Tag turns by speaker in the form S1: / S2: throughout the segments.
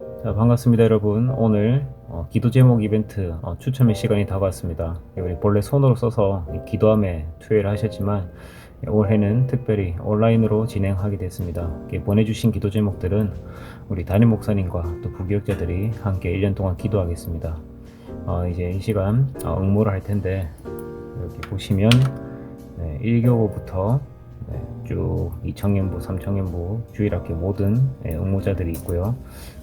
S1: 자, 반갑습니다, 여러분. 오늘 어, 기도 제목 이벤트 어, 추첨의 시간이 다가왔습니다. 예, 우리 본래 손으로 써서 이 기도함에 투여를 하셨지만 예, 올해는 특별히 온라인으로 진행하게 됐습니다. 이렇게 보내주신 기도 제목들은 우리 담임 목사님과 또 부교육자들이 함께 1년 동안 기도하겠습니다. 어, 이제 이 시간 어, 응모를 할 텐데 여기 보시면 네, 1교부터 네, 쭉 2청년부, 3청년부, 주일학교 모든 네, 응모자들이 있고요.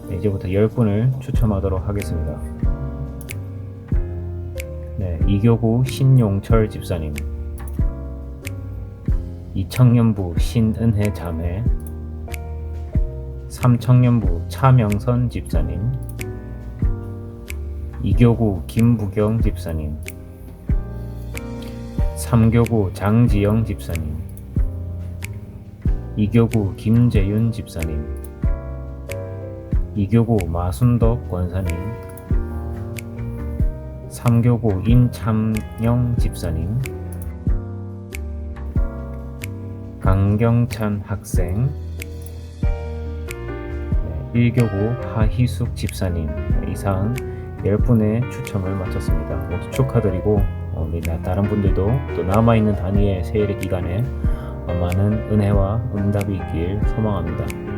S1: 네, 이제부터 10분을 추첨하도록 하겠습니다. 네, 이교구 신용철 집사님, 이청년부 신은혜 자매, 삼청년부 차명선 집사님, 이교구 김부경 집사님, 삼교구 장지영 집사님, 이교구 김재윤 집사님, 이교구 마순덕 권사님, 삼교구 임참영 집사님, 강경찬 학생, 네, 1교구 하희숙 집사님 네, 이상 10분의 추첨을 마쳤습니다. 모두 축하드리고 어, 우리 나- 다른 분들도 또 남아있는 단위의 세일의 기간에 어, 많은 은혜와 응답이 있길 소망합니다.